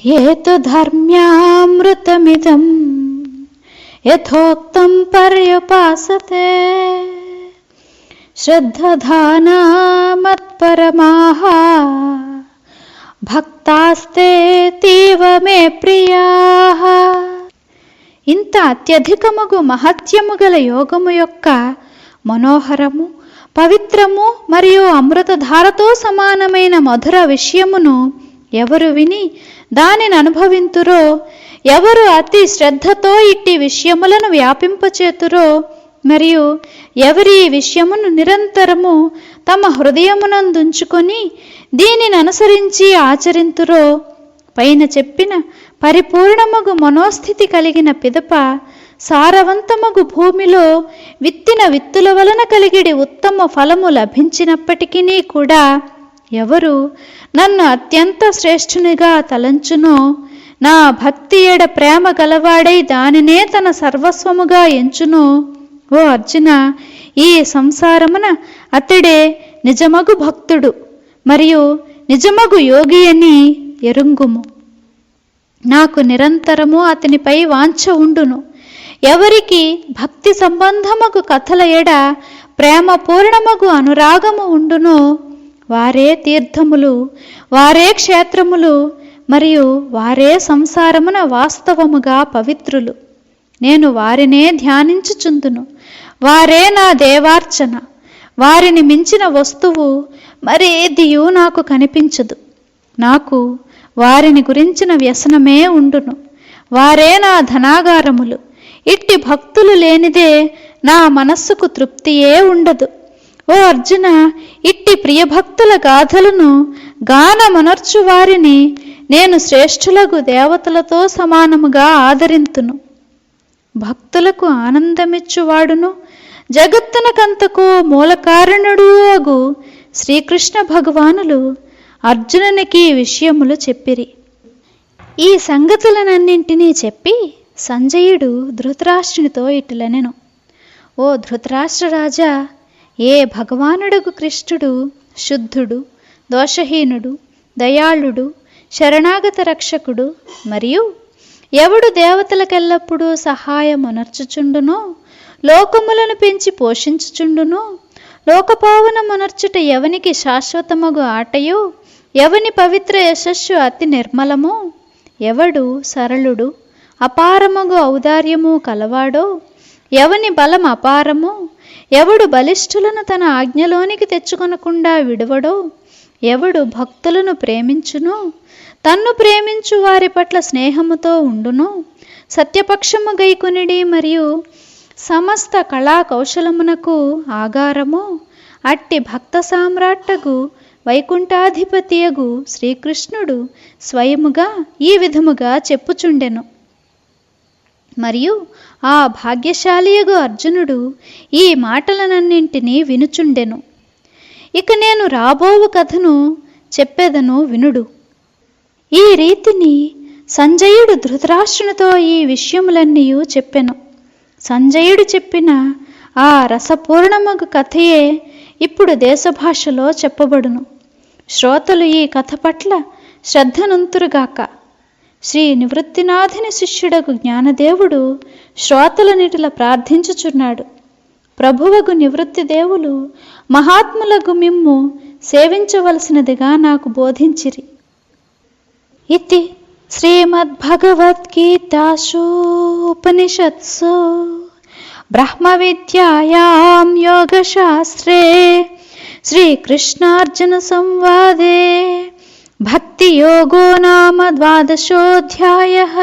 ఏతు ధర్మ్యామృతమిదం యథోక్తం పర్యుపాసతే శ్రద్ధధానా మత్పరమాః భక్తాస్తే తీవ మే ప్రియాః ఇంత అత్యధికముగు మహత్యము గల యోగము యొక్క మనోహరము పవిత్రము మరియు అమృతధారతో సమానమైన మధుర విషయమును ఎవరు విని దానిని అనుభవింతురో ఎవరు అతి శ్రద్ధతో ఇట్టి విషయములను వ్యాపింపచేతురో మరియు ఎవరి ఈ విషయమును నిరంతరము తమ హృదయమునందుంచుకొని దీనిని అనుసరించి ఆచరింతురో పైన చెప్పిన పరిపూర్ణమగు మనోస్థితి కలిగిన పిదప సారవంతమగు భూమిలో విత్తిన విత్తుల వలన కలిగిడి ఉత్తమ ఫలము లభించినప్పటికీ కూడా ఎవరు నన్ను అత్యంత శ్రేష్ఠునిగా తలంచునో నా భక్తి ఎడ ప్రేమ గలవాడై దానినే తన సర్వస్వముగా ఎంచునో? ఓ అర్జున ఈ సంసారమున అతడే నిజమగు భక్తుడు మరియు నిజమగు యోగి అని ఎరుంగుము. నాకు నిరంతరము అతనిపై వాంఛ ఉండును. ఎవరికి భక్తి సంబంధముకు కథల ఎడ ప్రేమ పూర్ణమగు అనురాగము ఉండునో వారే తీర్థములు వారే క్షేత్రములు మరియు వారే సంసారమున వాస్తవముగా పవిత్రులు. నేను వారినే ధ్యానించుచుందును. వారే నా దేవార్చన. వారిని మించిన వస్తువు మరేదియూ నాకు కనిపించదు. నాకు వారిని గురించిన వ్యసనమే ఉండును. వారే నా ధనాగారములు. ఇట్టి భక్తులు లేనిదే నా మనస్సుకు తృప్తియే ఉండదు. ఓ అర్జున ఇట్టి ప్రియభక్తుల గాథలను గానమనర్చు వారిని నేను శ్రేష్ఠులకు దేవతలతో సమానముగా ఆదరింతును. భక్తులకు ఆనందమిచ్చువాడును. జగత్తునకంతకు మూలకారణుడు అగు శ్రీకృష్ణ భగవానులు అర్జునునికి విషయములు చెప్పిరి. ఈ సంగతులనన్నింటినీ చెప్పి సంజయుడు ధృతరాష్ట్రునితో ఇటులనెను. ఓ ధృతరాష్ట్ర రాజా ఏ భగవానుడుగు కృష్ణుడు శుద్ధుడు దోషహీనుడు దయాళుడు శరణాగత రక్షకుడు మరియు ఎవడు దేవతలకెల్లప్పుడూ సహాయమునర్చుచుండునో లోకములను పెంచి పోషించుచుండునో లోకపావనమునర్చుట ఎవనికి శాశ్వతమగు ఆటయో ఎవని పవిత్ర యశస్సు అతి నిర్మలమో ఎవడు సరళుడు అపారమగు ఔదార్యము కలవాడో ఎవని బలం అపారమో ఎవడు బలిష్ఠులను తన ఆజ్ఞలోనికి తెచ్చుకొనకుండా విడువడో ఎవడు భక్తులను ప్రేమించునో తన్ను ప్రేమించు వారి పట్ల స్నేహముతో ఉండును సత్యపక్షము గైకునిడి మరియు సమస్త కళా కౌశలమునకు ఆగారము అట్టి భక్త సామ్రాట్టగు వైకుంఠాధిపతియగు శ్రీకృష్ణుడు స్వయముగా ఈ విధముగా చెప్పుచుండెను. మరియు ఆ భాగ్యశాలియగు అర్జునుడు ఈ మాటలనన్నింటినీ వినుచుండెను. ఇక నేను రాబోవు కథను చెప్పేదను వినుడు. ఈ రీతిని సంజయుడు ధృతరాష్ట్రునితో ఈ విషయములన్నీ చెప్పెను. సంజయుడు చెప్పిన ఆ రసపూర్ణమగు కథయే ఇప్పుడు దేశభాషలో చెప్పబడును. శ్రోతలు ఈ కథ పట్ల శ్రద్ధనుంతురుగాక. శ్రీ నివృత్తినాథుని శిష్యుడకు జ్ఞానదేవుడు శ్రోతలనిటిల ప్రార్థించుచున్నాడు. ప్రభువగు నివృత్తి దేవులు మహాత్ములకు మిమ్ము సేవించవలసినదిగా నాకు బోధించిరి. ఇది శ్రీమద్భగవద్గీతాసు ఉపనిషత్సు బ్రహ్మవిద్యాయాం యోగశాస్త్రే శ్రీకృష్ణార్జున సంవాదే भक्तियोगो नाम द्वादशोऽध्यायः।